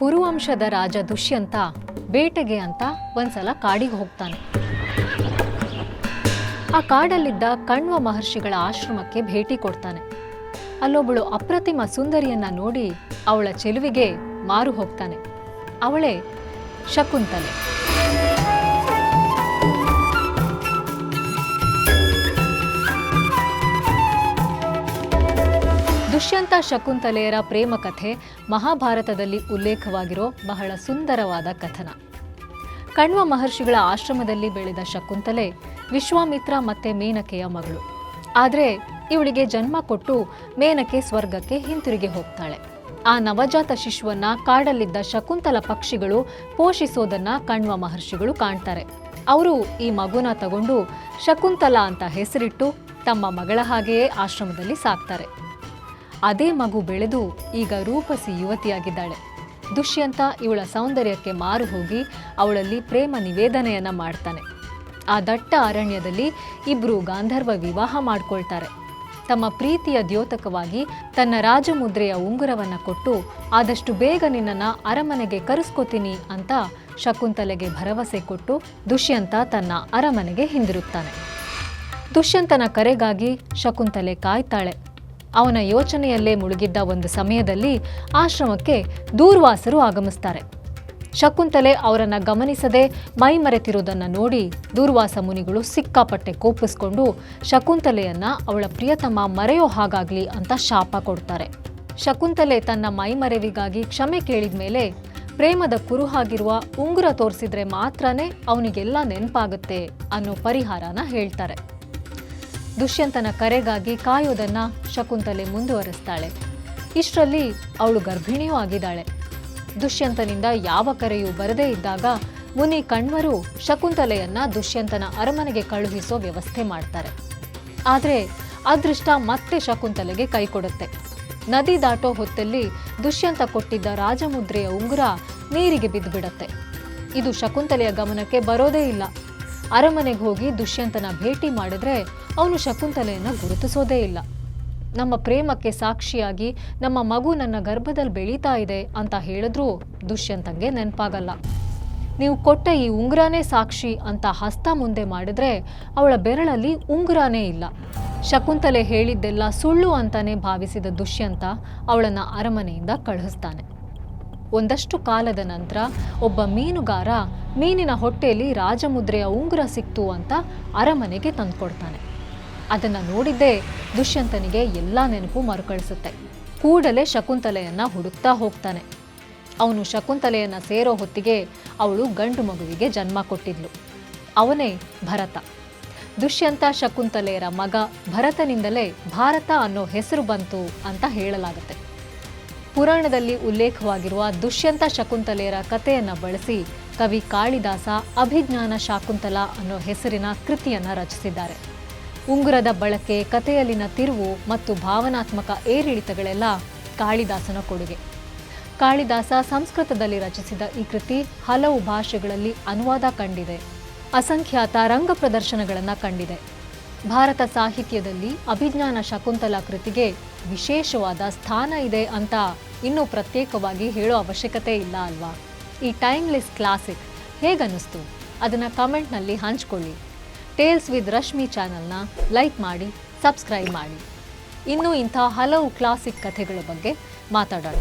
ಪುರುವಂಶದ ರಾಜ ದುಷ್ಯಂತ ಬೇಟೆಗೆ ಅಂತ ಒಂದ್ಸಲ ಕಾಡಿಗೆ ಹೋಗ್ತಾನೆ. ಆ ಕಾಡಲ್ಲಿದ್ದ ಕಣ್ವ ಮಹರ್ಷಿಗಳ ಆಶ್ರಮಕ್ಕೆ ಭೇಟಿ ಕೊಡ್ತಾನೆ. ಅಲ್ಲೊಬ್ಬಳು ಅಪ್ರತಿಮ ಸುಂದರಿಯನ್ನ ನೋಡಿ ಅವಳ ಚೆಲುವಿಗೆ ಮಾರು ಹೋಗ್ತಾನೆ. ಅವಳೇ ಶಕುಂತಲೆ. ದುಷ್ಯಂತ ಶಕುಂತಲೆಯರ ಪ್ರೇಮ ಕಥೆ ಮಹಾಭಾರತದಲ್ಲಿ ಉಲ್ಲೇಖವಾಗಿರೋ ಬಹಳ ಸುಂದರವಾದ ಕಥನ. ಕಣ್ವ ಮಹರ್ಷಿಗಳ ಆಶ್ರಮದಲ್ಲಿ ಬೆಳೆದ ಶಕುಂತಲೆ ವಿಶ್ವಾಮಿತ್ರ ಮತ್ತೆ ಮೇನಕೆಯ ಮಗಳು. ಆದರೆ ಇವಳಿಗೆ ಜನ್ಮ ಕೊಟ್ಟು ಮೇನಕೆ ಸ್ವರ್ಗಕ್ಕೆ ಹಿಂತಿರುಗಿ ಹೋಗ್ತಾಳೆ. ಆ ನವಜಾತ ಶಿಶುವನ್ನ ಕಾಡಲ್ಲಿದ್ದ ಶಕುಂತಲ ಪಕ್ಷಿಗಳು ಪೋಷಿಸೋದನ್ನ ಕಣ್ವ ಮಹರ್ಷಿಗಳು ಕಾಣ್ತಾರೆ. ಅವರು ಈ ಮಗುನ ತಗೊಂಡು ಶಕುಂತಲ ಅಂತ ಹೆಸರಿಟ್ಟು ತಮ್ಮ ಮಗಳ ಹಾಗೆಯೇ ಆಶ್ರಮದಲ್ಲಿ ಸಾಕ್ತಾರೆ. ಅದೇ ಮಗು ಬೆಳೆದು ಈಗ ರೂಪಸಿ ಯುವತಿಯಾಗಿದ್ದಾಳೆ. ದುಷ್ಯಂತ ಇವಳ ಸೌಂದರ್ಯಕ್ಕೆ ಮಾರು ಹೋಗಿ ಅವಳಲ್ಲಿ ಪ್ರೇಮ ನಿವೇದನೆಯನ್ನ ಮಾಡ್ತಾನೆ. ಆ ದಟ್ಟ ಅರಣ್ಯದಲ್ಲಿ ಇಬ್ರು ಗಾಂಧರ್ವ ವಿವಾಹ ಮಾಡ್ಕೊಳ್ತಾರೆ. ತಮ್ಮ ಪ್ರೀತಿಯ ದ್ಯೋತಕವಾಗಿ ತನ್ನ ರಾಜಮುದ್ರೆಯ ಉಂಗುರವನ್ನು ಕೊಟ್ಟು ಆದಷ್ಟು ಬೇಗ ನಿನ್ನನ್ನು ಅರಮನೆಗೆ ಕರೆಸ್ಕೊತೀನಿ ಅಂತ ಶಕುಂತಲೆಗೆ ಭರವಸೆ ಕೊಟ್ಟು ದುಷ್ಯಂತ ತನ್ನ ಅರಮನೆಗೆ ಹಿಂದಿರುತ್ತಾನೆ ದುಷ್ಯಂತನ ಕರೆಗಾಗಿ ಶಕುಂತಲೆ ಕಾಯ್ತಾಳೆ. ಅವನ ಯೋಚನೆಯಲ್ಲೇ ಮುಳುಗಿದ್ದ ಒಂದು ಸಮಯದಲ್ಲಿ ಆಶ್ರಮಕ್ಕೆ ದೂರ್ವಾಸರು ಆಗಮಿಸ್ತಾರೆ. ಶಕುಂತಲೆ ಅವರನ್ನ ಗಮನಿಸದೆ ಮೈ ಮರೆತಿರೋದನ್ನು ನೋಡಿ ದೂರ್ವಾಸ ಮುನಿಗಳು ಸಿಕ್ಕಾಪಟ್ಟೆ ಕೋಪಿಸ್ಕೊಂಡು ಶಕುಂತಲೆಯನ್ನ ಅವಳ ಪ್ರಿಯತಮ ಮರೆಯೋ ಹಾಗಾಗ್ಲಿ ಅಂತ ಶಾಪ ಕೊಡ್ತಾರೆ. ಶಕುಂತಲೆ ತನ್ನ ಮೈಮರೆವಿಗಾಗಿ ಕ್ಷಮೆ ಕೇಳಿದ ಮೇಲೆ ಪ್ರೇಮದ ಕುರುಹಾಗಿರುವ ಉಂಗುರ ತೋರಿಸಿದ್ರೆ ಮಾತ್ರನೇ ಅವನಿಗೆಲ್ಲ ನೆನಪಾಗುತ್ತೆ ಅನ್ನೋ ಪರಿಹಾರನ ಹೇಳ್ತಾರೆ. ದುಷ್ಯಂತನ ಕರೆಗಾಗಿ ಕಾಯೋದನ್ನ ಶಕುಂತಲೆ ಮುಂದುವರೆಸ್ತಾಳೆ. ಇಷ್ಟರಲ್ಲಿ ಅವಳು ಗರ್ಭಿಣಿಯೂ ಆಗಿದ್ದಾಳೆ. ದುಷ್ಯಂತನಿಂದ ಯಾವ ಕರೆಯೂ ಬರದೇ ಇದ್ದಾಗ ಮುನಿ ಕಣ್ವರು ಶಕುಂತಲೆಯನ್ನ ದುಷ್ಯಂತನ ಅರಮನೆಗೆ ಕಳುಹಿಸೋ ವ್ಯವಸ್ಥೆ ಮಾಡ್ತಾರೆ. ಆದರೆ ಅದೃಷ್ಟ ಮತ್ತೆ ಶಕುಂತಲೆಗೆ ಕೈ ಕೊಡುತ್ತೆ ನದಿ ದಾಟೋ ಹೊತ್ತಲ್ಲಿ ದುಷ್ಯಂತ ಕೊಟ್ಟಿದ್ದ ರಾಜಮುದ್ರೆಯ ಉಂಗುರ ನೀರಿಗೆ ಬಿದ್ದುಬಿಡತ್ತೆ. ಇದು ಶಕುಂತಲೆಯ ಗಮನಕ್ಕೆ ಬರೋದೇ ಇಲ್ಲ. ಅರಮನೆಗೆ ಹೋಗಿ ದುಷ್ಯಂತನ ಭೇಟಿ ಮಾಡಿದ್ರೆ ಅವನು ಶಕುಂತಲೆಯನ್ನ ಗುರುತಿಸೋದೇ ಇಲ್ಲ. ನಮ್ಮ ಪ್ರೇಮಕ್ಕೆ ಸಾಕ್ಷಿಯಾಗಿ ನಮ್ಮ ಮಗು ನನ್ನ ಗರ್ಭದಲ್ಲಿ ಬೆಳೀತಾ ಇದೆ ಅಂತ ಹೇಳಿದ್ರೂ ದುಷ್ಯಂತಂಗೆ ನೆನಪಾಗಲ್ಲ. ನೀವು ಕೊಟ್ಟ ಈ ಉಂಗುರನೇ ಸಾಕ್ಷಿ ಅಂತ ಹಸ್ತ ಮುಂದೆ ಮಾಡಿದ್ರೆ ಅವಳ ಬೆರಳಲ್ಲಿ ಉಂಗುರಾನೇ ಇಲ್ಲ. ಶಕುಂತಲೆ ಹೇಳಿದ್ದೆಲ್ಲ ಸುಳ್ಳು ಅಂತಾನೆ ಭಾವಿಸಿದ ದುಷ್ಯಂತ ಅವಳನ್ನ ಅರಮನೆಯಿಂದ ಕಳುಹಿಸ್ತಾನೆ. ಒಂದಷ್ಟು ಕಾಲದ ನಂತರ ಒಬ್ಬ ಮೀನುಗಾರ ಮೀನಿನ ಹೊಟ್ಟೆಯಲ್ಲಿ ರಾಜಮುದ್ರೆಯ ಉಂಗುರ ಸಿಕ್ತು ಅಂತ ಅರಮನೆಗೆ ತಂದುಕೊಡ್ತಾನೆ. ಅದನ್ನು ನೋಡಿದ್ದೇ ದುಷ್ಯಂತನಿಗೆ ಎಲ್ಲ ನೆನಪು ಮರುಕಳಿಸುತ್ತೆ. ಕೂಡಲೇ ಶಕುಂತಲೆಯನ್ನು ಹುಡುಕ್ತಾ ಹೋಗ್ತಾನೆ. ಅವನು ಶಕುಂತಲೆಯನ್ನು ಸೇರೋ ಹೊತ್ತಿಗೆ ಅವಳು ಗಂಡು ಮಗುವಿಗೆ ಜನ್ಮ ಕೊಟ್ಟಿದ್ಲು. ಅವನೇ ಭರತ. ದುಷ್ಯಂತ ಶಕುಂತಲೆಯರ ಮಗ ಭರತನಿಂದಲೇ ಭಾರತ ಅನ್ನೋ ಹೆಸರು ಬಂತು ಅಂತ ಹೇಳಲಾಗುತ್ತೆ. ಪುರಾಣದಲ್ಲಿ ಉಲ್ಲೇಖವಾಗಿರುವ ದುಷ್ಯಂತ ಶಕುಂತಲೆಯರ ಕಥೆಯನ್ನು ಬಳಸಿ ಕವಿ ಕಾಳಿದಾಸ ಅಭಿಜ್ಞಾನ ಶಾಕುಂತಲ ಅನ್ನೋ ಹೆಸರಿನ ಕೃತಿಯನ್ನ ರಚಿಸಿದ್ದಾರೆ. ಉಂಗುರದ ಬಳಕೆ, ಕಥೆಯಲ್ಲಿನ ತಿರುವು ಮತ್ತು ಭಾವನಾತ್ಮಕ ಏರಿಳಿತಗಳೆಲ್ಲ ಕಾಳಿದಾಸನ ಕೊಡುಗೆ. ಕಾಳಿದಾಸ ಸಂಸ್ಕೃತದಲ್ಲಿ ರಚಿಸಿದ ಈ ಕೃತಿ ಹಲವು ಭಾಷೆಗಳಲ್ಲಿ ಅನುವಾದ ಕಂಡಿದೆ. ಅಸಂಖ್ಯಾತ ರಂಗ ಪ್ರದರ್ಶನಗಳನ್ನು ಕಂಡಿದೆ. ಭಾರತ ಸಾಹಿತ್ಯದಲ್ಲಿ ಅಭಿಜ್ಞಾನ ಶಕುಂತಲ ಕೃತಿಗೆ ವಿಶೇಷವಾದ ಸ್ಥಾನ ಇದೆ ಅಂತ ಇನ್ನೂ ಪ್ರತ್ಯೇಕವಾಗಿ ಹೇಳೋ ಅವಶ್ಯಕತೆ ಇಲ್ಲ ಅಲ್ವಾ? ಈ ಟೈಮ್ಲೆಸ್ ಕ್ಲಾಸಿಕ್ ಹೇಗನ್ನಿಸ್ತು? ಅದನ್ನು ಕಮೆಂಟ್ನಲ್ಲಿ ಹಂಚ್ಕೊಳ್ಳಿ. ಟೇಲ್ಸ್ ವಿತ್ ರಶ್ಮಿ ಚಾನಲ್ನ ಲೈಕ್ ಮಾಡಿ ಸಬ್ಸ್ಕ್ರೈಬ್ ಮಾಡಿ. ಇನ್ನೂ ಇಂಥ ಹಲವು ಕ್ಲಾಸಿಕ್ ಕಥೆಗಳ ಬಗ್ಗೆ ಮಾತಾಡೋಣ.